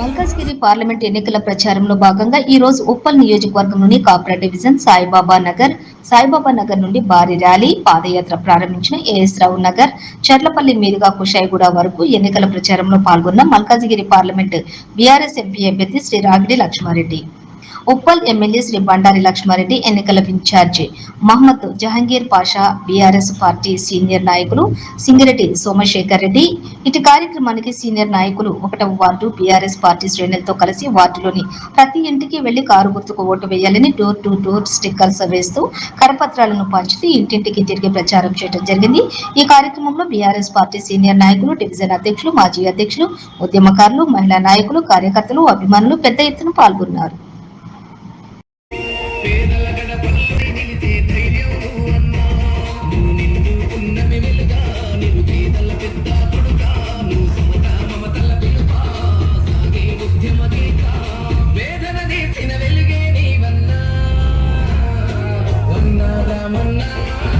Malkajgiri parliament ఎన్నికల ప్రచారంలో భాగంగా ఈ రోజు ఉప్పల్ నియోజకవర్గంలోని కాపరేట్ డివిజన్ సాయిబాబా నగర్ సాయిబాబా నగర్ నుండి భారీ ర్యాలీ పాదయాత్ర ప్రారంభించిన ఏఎస్ రావు నగర్ చర్లపల్లి మీదుగా కుషాయిగూడ వరకు ఎన్నికల ప్రచారంలో పాల్గొన్న మల్కాజ్గిరి పార్లమెంట్ బీఆర్ఎస్ ఎంపీ అభ్యర్థి శ్రీ రాగిడి లక్ష్మారెడ్డి. ఉప్పల్ ఎమ్మెల్యే శ్రీ బండారి లక్ష్మారెడ్డి ఎన్నికల incharge. Mohammed Jahangir Pasha BRS party senior నాయకులు సింగిరెడ్డి సోమశేఖర్ రెడ్డి. ఇటు కార్యక్రమానికి సీనియర్ నాయకులు ఒకటవ వార్డు బీఆర్ఎస్ పార్టీ శ్రేణులతో కలిసి వార్డులోని ప్రతి ఇంటికి వెళ్ళి కారు గుర్తుకు ఓటు వేయాలని డోర్ టు డోర్ స్టిక్కర్స్ వేస్తూ కరపత్రాలను పంచుతూ ఇంటింటికి తిరిగి ప్రచారం చేయడం జరిగింది. ఈ కార్యక్రమంలో బీఆర్ఎస్ పార్టీ సీనియర్ నాయకులు డివిజన్ అధ్యక్షులు మాజీ అధ్యక్షులు ఉద్యమకారులు మహిళా నాయకులు కార్యకర్తలు అభిమానులు పెద్ద ఎత్తున పాల్గొన్నారు. I'm a